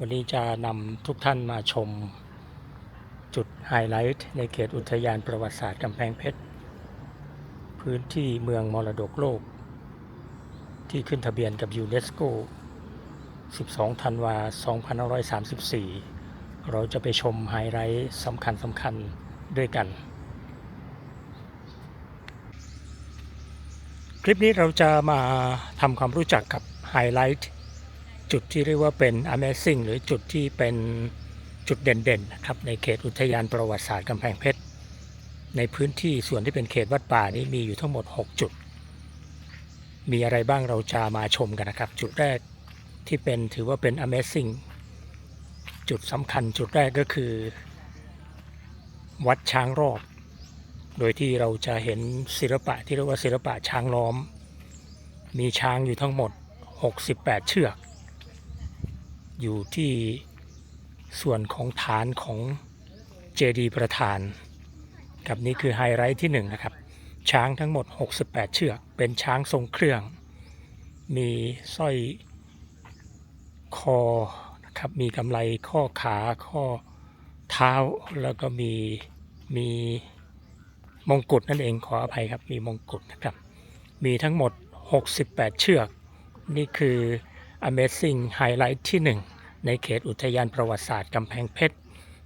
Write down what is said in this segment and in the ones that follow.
วันนี้จะนำทุกท่านมาชมจุดไฮไลท์ในเขตอุทยานประวัติศาสตร์กำแพงเพชร พื้นที่เมืองมรดกโลก ที่ขึ้นทะเบียนกับยูเนสโก 12 ธันวา 2534 เราจะไปชมไฮไลท์สำคัญสำคัญๆด้วยกัน คลิปนี้เราจะมาทำความรู้จักกับไฮไลท์ จุดที่เรียกว่าเป็น Amazing หรือจุดที่เป็นจุดเด่นๆนะครับในเขตอุทยานประวัติศาสตร์กำแพงเพชร ในพื้นที่ส่วนที่เป็นเขตวัดป่านี้มีอยู่ทั้งหมด 6 จุด มีอะไรบ้างเราจะมาชมกันนะครับ จุดแรกที่เป็นถือว่าเป็น Amazing จุดสำคัญจุดแรกก็คือ วัดช้างรอบ โดยที่เราจะเห็นศิลปะที่เรียกว่าศิลปะช้างล้อม มีช้างอยู่ทั้งหมด 68 เชือก อยู่ที่ส่วนของฐานของเจดีย์ประธานกับนี่คือไฮไลท์ที่1นงนะครับ ช้างทั้งหมด 68 เชือก เป็นช้างทรงเครื่อง มีสร้อยคอนะครับมีกำไรข้อขาข้อเท้าแล้วก็มีมีมงกุฎนั่นเองขออภัยครับมีมงกุฎนะครับ มีทั้งหมด 68 เชือก นี่คือ Amazing Highlight ที่ 1 ในเขตอุทยานประวัติศาสตร์กำแพงเพชร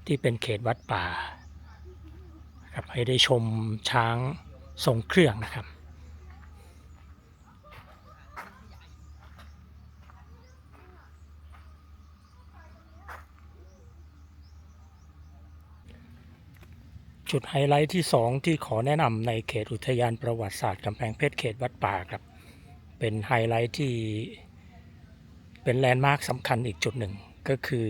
ที่เป็นเขตวัดป่าครับให้ได้ชมช้างทรงเครื่องนะครับ จุดไฮไลท์ที่ 2 ที่ขอแนะนำในเขตอุทยานประวัติศาสตร์กำแพงเพชรเขตวัดป่าครับ เป็นไฮไลท์ที่ เป็นแลนด์มาร์คสำคัญอีกจุดหนึ่งก็คือ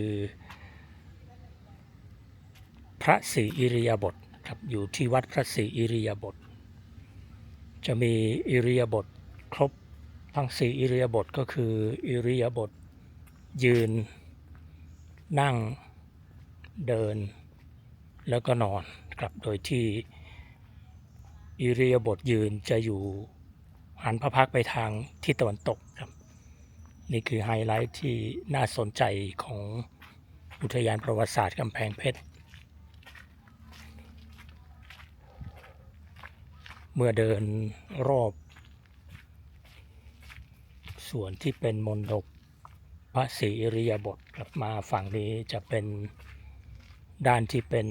พระศรีอิริยาบถครับอยู่ที่วัดพระศรีอิริยาบถจะมีอิริยาบถครบทั้งสี่อิริยาบถก็คืออิริยาบถยืน นั่งเดิน แล้วก็นอนครับโดยที่อิริยาบถยืนจะอยู่หันพระพักไปทางทิศตะวันตกครับ นี่คือไฮไลท์ที่น่าสนใจของอุทยานประวัติศาสตร์กำแพงเพชร เมื่อเดินรอบ ส่วนที่เป็นมนดบพระศรีอิริยบถกลับมาฝั่งนี้จะเป็นด้านที่เป็น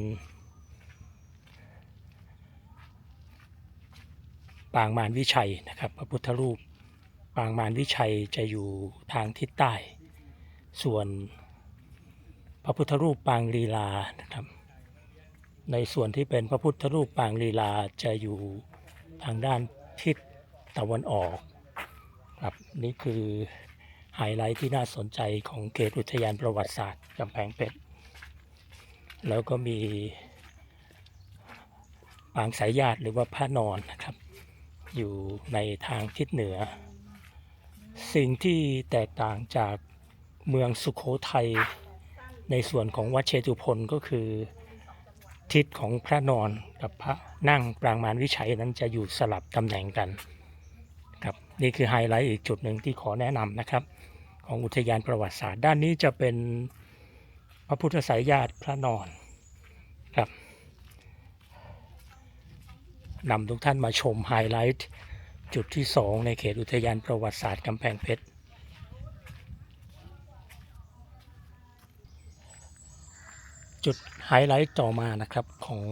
ปางมารวิชัยนะครับ พระพุทธรูป ปางมารวิชัยจะอยู่ทางทิศใต้ ส่วนพระพุทธรูปปางลีลานะครับ ในส่วนที่เป็นพระพุทธรูปปางลีลาจะอยู่ทางด้านทิศตะวันออกครับนี่คือไฮไลท์ที่น่าสนใจของเขตอุทยานประวัติศาสตร์กำแพงเพชรแล้วก็มีปางสายญาติหรือว่าพระนอนนะครับ อยู่ในทางทิศเหนือ สิ่งที่แตกต่างจากเมืองสุขโขทัยในส่วนของวัดเชตุพนก็คือทิศของพระนอนกับพระนั่งปรางมารวิชัยนั้นจะอยู่สลับตำแหน่งกันครับนี่คือไฮไลท์อีกจุดหนึ่งที่ขอแนะนำนะครับ ของอุทยานประวัติศาสตร์ ด้านนี้จะเป็นพระพุทธสายญาติพระนอนครับนำทุกท่านมาชมไฮไลท์ จุดที่2ในเขตอุทยานประวัติศาสตร์กำแพงเพชรจุดไฮไลท์ต่อมานะครับของ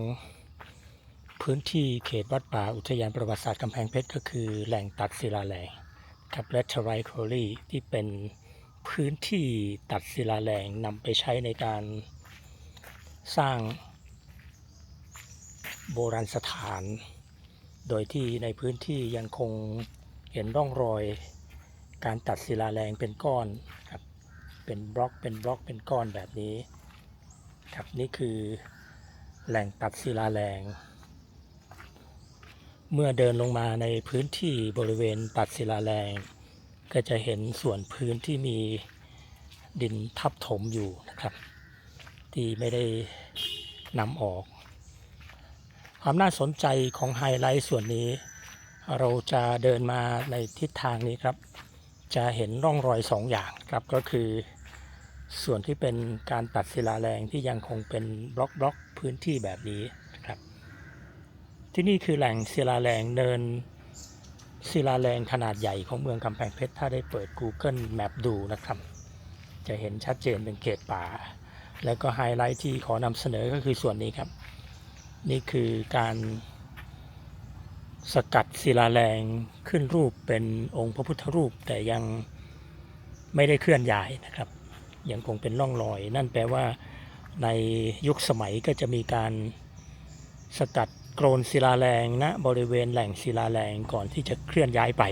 พื้นที่เขตวัดป่าอุทยานประวัติศาสตร์กำแพงเพชรก็คือแหล่งตัดศิลาแรงกับและทรายโคลีที่เป็นพื้นที่ตัดศิลาแรงนำไปใช้ในการสร้างโบราณสถาน โดยที่ในพื้นที่ยังคงเห็นร่องรอย การตัดศิลาแรงเป็นก้อนครับเป็นบล็อกเป็นบล็อกเป็นก้อนแบบนี้ครับนี่คือแหล่งตัดศิลาแรงเมื่อเดินลงมาในพื้นที่บริเวณตัดศิลาแรง ก็จะเห็นส่วนพื้นที่มีดินทับถมอยู่นะครับ ที่ไม่ได้นำออก ความน่าสนใจของไฮไลท์ส่วนนี้ เราจะเดินมาในทิศทางนี้ครับ จะเห็นร่องรอยสองอย่างครับก็คือ ส่วนที่เป็นการตัดศิลาแรงที่ยังคงเป็นบล็อกบล็อกพื้นที่แบบนี้นะครับ ที่นี่คือแหล่งศิลาแรงเนินศิลาแรงขนาดใหญ่ของเมืองกำแพงเพชรถ้าได้เปิด Google Map ดูนะครับ จะเห็นชัดเจนเป็นเขตป่า แล้วก็ไฮไลท์ที่ขอนำเสนอก็คือส่วนนี้ครับ นี่คือการสกัดศิลาแรงขึ้นรูปเป็นองค์พระพุทธรูปแต่ยังไม่ได้เคลื่อนย้ายนะครับ ยังคงเป็นร่องรอย นั่นแปลว่าในยุคสมัยก็จะมีการสกัดโกรนศิลาแรงณนะบริเวณแหล่งศิลาแรงก่อนที่จะเคลื่อนย้ายไป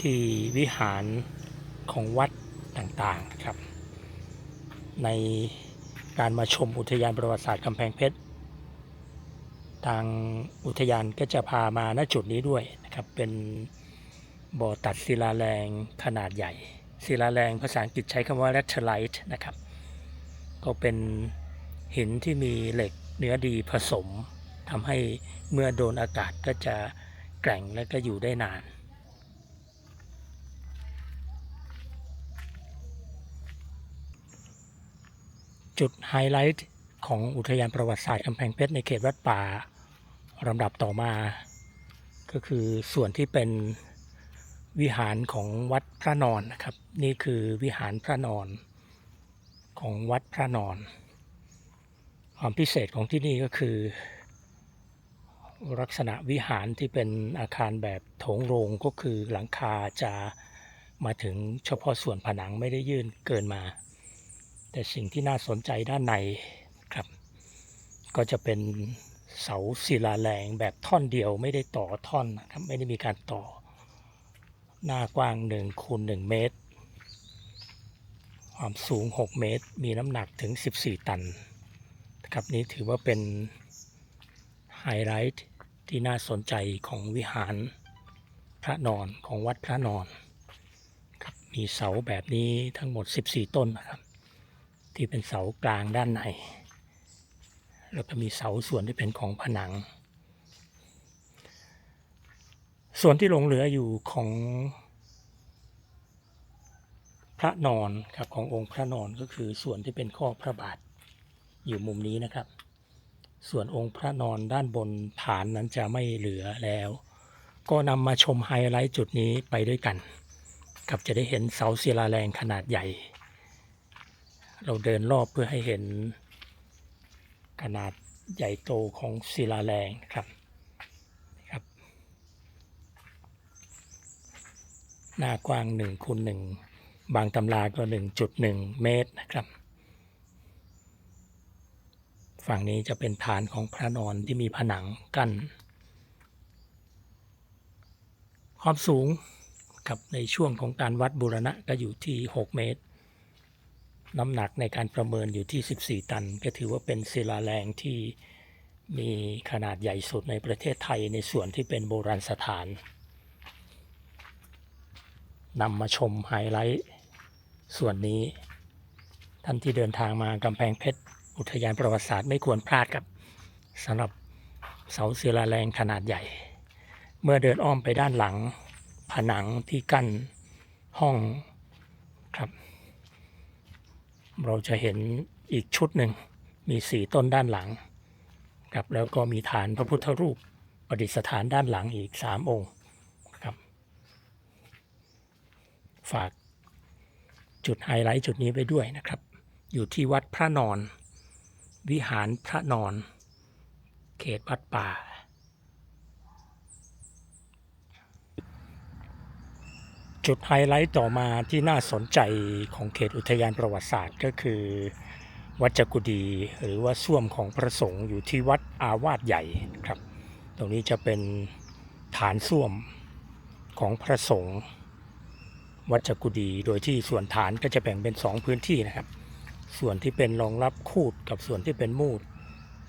ที่วิหารของวัดต่างๆครับ ในการมาชมอุทยานประวัติศาสตร์กำแพงเพชร ทางอุทยานก็จะพามาณจุดนี้ด้วยนะครับเป็นบ่อตัดศิลาแรงขนาดใหญ่ ศิลาแรงภาษาอังกฤษใช้คำว่า laterite นะครับ ก็เป็นหินที่มีเหล็กเนื้อดีผสมทำให้เมื่อโดนอากาศก็จะแกร่งและก็อยู่ได้นานจุดไฮไลท์ของอุทยานประวัติศาสตร์กำแพงเพชรในเขตวัดป่า ลำดับต่อมา ก็คือส่วนที่เป็นวิหารของวัดพระนอนนะครับ นี่คือวิหารพระนอนของวัดพระนอน ความพิเศษของที่นี่ก็คือ ลักษณะวิหารที่เป็นอาคารแบบโถงโรงก็คือหลังคาจะมาถึงเฉพาะส่วนผนังไม่ได้ยื่นเกินมา แต่สิ่งที่น่าสนใจด้านในครับ ก็จะเป็น เสาศิลาแรงแบบท่อนเดียวไม่ได้ต่อท่อนนะครับไม่ได้มีการต่อ หน้ากว้าง1คูณ1เมตร ความสูง 6 เมตร มีน้ำหนักถึง 14 ตันนะครับนี้ถือว่าเป็นไฮไลท์ที่น่าสนใจของวิหารพระนอนของวัดพระนอนครับมีเสาแบบนี้ทั้งหมด 14 ต้นนะครับ ที่เป็นเสากลางด้านใน แล้วก็มีเสาส่วนที่เป็นของผนัง ส่วนที่หลงเหลืออยู่ของพระนอนครับขององค์พระนอนก็คือส่วนที่เป็นข้อพระบาทอยู่มุมนี้นะครับ ส่วนองค์พระนอนด้านบนฐานนั้นจะไม่เหลือแล้ว ก็นำมาชมไฮไลท์จุดนี้ไปด้วยกันครับจะได้เห็นเสาศิลาแรงขนาดใหญ่ เราเดินรอบเพื่อให้เห็น ขนาดใหญ่โตของศิลาแรงนะครับครับ หน้ากว้าง1คูณ1บางตำราก็ 1.1 เมตรนะครับ ฝั่งนี้จะเป็นฐานของพระนอนที่มีผนังกั้น ความสูงกับในช่วงของการวัดบูรณะก็อยู่ที่ 6 เมตร น้ำหนักในการประเมินอยู่ที่ 14 ตัน ก็ถือว่าเป็นศิลาแรงที่มีขนาดใหญ่สุดในประเทศไทยในส่วนที่เป็นโบราณสถานนำมาชมไฮไลท์ส่วนนี้ ท่านที่เดินทางมากำแพงเพชร อุทยานประวัติศาสตร์ไม่ควรพลาดครับสำหรับเสาศิลาแรงขนาดใหญ่ เมื่อเดินอ้อมไปด้านหลัง ผนังที่กั้นห้องครับ เราจะเห็นอีกชุดหนึ่งมีสี่ต้นด้านหลังครับแล้วก็มีฐานพระพุทธรูปประดิษฐานด้านหลังอีกสามองค์ครับฝากจุดไฮไลท์จุดนี้ไปด้วยนะครับ อยู่ที่วัดพระนอน วิหารพระนอน เขตวัดป่า จุดไฮไลท์ต่อมาที่น่าสนใจของเขตอุทยานประวัติศาสตร์ก็คือ วัดจักุดีหรือว่าส้วมของพระสงฆ์อยู่ที่วัดอาวาสใหญ่ครับ ตรงนี้จะเป็นฐานส้วมของพระสงฆ์วัดจักุดีโดยที่ส่วนฐานก็จะแบ่งเป็นสองพื้นที่นะครับ ส่วนที่เป็นรองรับคูดกับส่วนที่เป็นมูด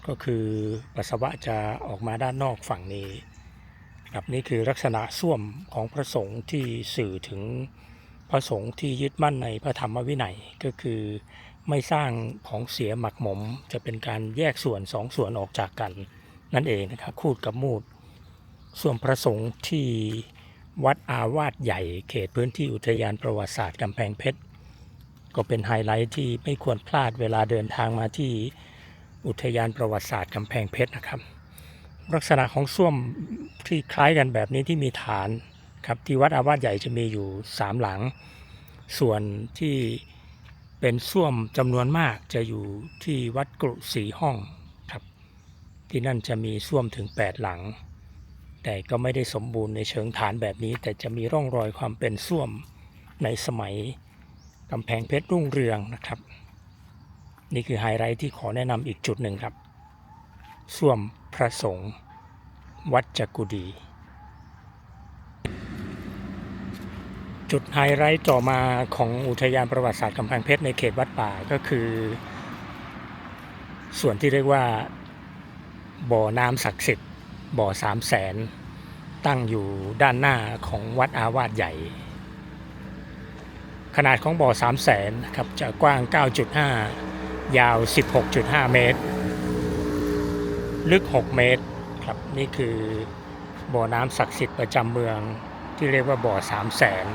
ก็คือปัสสาวะจะออกมาด้านนอกฝั่งนี้ ครับนี่คือลักษณะส้วมของพระสงฆ์ที่สื่อถึงพระสงฆ์ที่ยึดมั่นในพระธรรมวินัยก็คือไม่สร้างของเสียหมักหมม จะเป็นการแยกส่วนสองส่วนออกจากกัน นั่นเองนะครับคูดกับมูด ส่วนพระสงฆ์ที่วัดอาวาสใหญ่เขตพื้นที่อุทยานประวัติศาสตร์กำแพงเพชรก็เป็นไฮไลท์ที่ไม่ควรพลาดเวลาเดินทางมาที่อุทยานประวัติศาสตร์กำแพงเพชรนะครับ ลักษณะของส้วมที่คล้ายกันแบบนี้ที่มีฐานครับที่วัดอาวาสใหญ่จะมีอยู่สามหลัง ส่วนที่เป็นส้วมจำนวนมากจะอยู่ที่วัดกรุสีห้องครับ ที่นั่นจะมีส้วมถึง 8 หลัง แต่ก็ไม่ได้สมบูรณ์ในเชิงฐานแบบนี้ แต่จะมีร่องรอยความเป็นส้วมในสมัยกำแพงเพชรรุ่งเรืองนะครับ นี่คือไฮไลท์ที่ขอแนะนำอีกจุดหนึ่งครับส้วม พระสงฆ์วัดจักกุดี จุดไฮไลท์ต่อมาของอุทยานประวัติศาสตร์กำแพงเพชรในเขตวัดป่าก็คือ ส่วนที่เรียกว่าบ่อน้ำศักดิ์สิทธิ์บ่อสามแสน ตั้งอยู่ด้านหน้าของวัดอาวาสใหญ่ ขนาดของบ่อสามแสนครับจะกว้าง 9.5 ยาว 16.5 เมตร ลึก 6 เมตรครับนี่คือบ่อน้ำศักดิ์สิทธิ์ประจำเมืองที่เรียกว่าบ่อสามแสน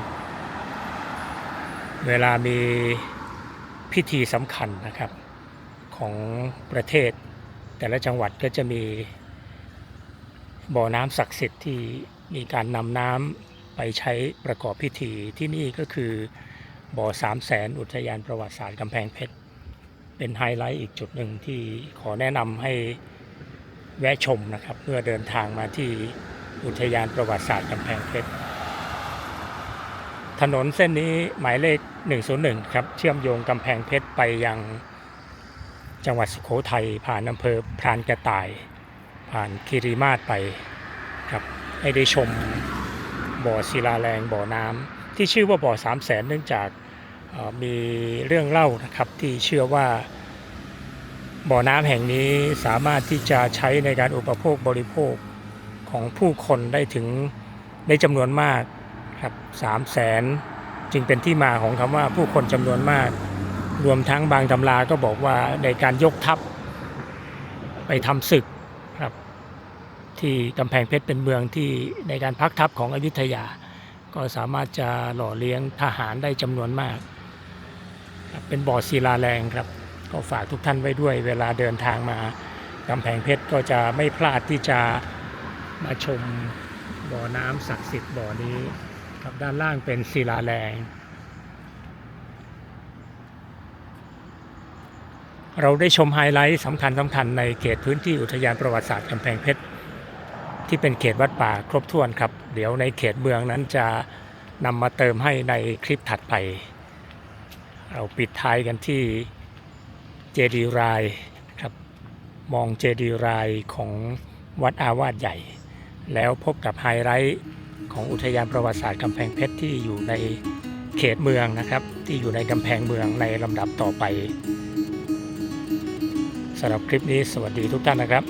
เวลามีพิธีสำคัญนะครับของประเทศ แต่ละจังหวัดก็จะมีบ่อน้ำศักดิ์สิทธิ์ที่มีการนำน้ำไปใช้ประกอบพิธีที่นี่ก็คือบ่อสามแสนอุทยานประวัติศาสตร์กำแพงเพชร เป็นไฮไลท์อีกจุดหนึ่งที่ขอแนะนำให้ แวะชมนะครับ เมื่อเดินทางมาที่อุทยานประวัติศาสตร์กำแพงเพชรถนนเส้นนี้หมายเลข 101 ครับ เชื่อมโยงกำแพงเพชรไปยังจังหวัดสุโขทัยผ่านอำเภอพรานกระต่าย ผ่านคีรีมาศไปครับให้ได้ชมบ่อศิลาแรงบ่อน้ำที่ชื่อว่าบ่อสามแสนเนื่องจากมีเรื่องเล่านะครับที่เชื่อว่า บ่อน้ำแห่งนี้สามารถที่จะใช้ในการอุปโภคบริโภคของผู้คนได้ถึงในจำนวนมากครับสามแสนจึงเป็นที่มาของคำว่าผู้คนจำนวนมาก รวมทั้งบางตำราก็บอกว่าในการยกทัพ ไปทำศึกครับที่กำแพงเพชรเป็นเมืองที่ในการพักทัพของอยุธยา ก็สามารถจะหล่อเลี้ยงทหารได้จำนวนมาก เป็นบ่อศิลาแรงครับ ก็ฝากทุกท่านไว้ด้วย เวลาเดินทางมากำแพงเพชรก็จะไม่พลาดที่จะมาชมบ่อน้ำศักดิ์สิทธิ์บ่อนี้ครับด้านล่างเป็นศิลาแรงเราได้ชมไฮไลท์สำคัญสำคัญในเขตพื้นที่อุทยานประวัติศาสตร์กำแพงเพชรที่เป็นเขตวัดป่าครบถ้วนครับ เดี๋ยวในเขตเมืองนั้นจะนำมาเติมให้ในคลิปถัดไป เราปิดท้ายกันที่ เจดีรายครับมองเจดีรายของวัดอาวาสใหญ่ แล้วพบกับไฮไลท์ของอุทยานประวัติศาสตร์กำแพงเพชรที่อยู่ในเขตเมืองนะครับ ที่อยู่ในกำแพงเมืองในลำดับต่อไปสำหรับคลิปนี้สวัสดีทุกท่านนะครับ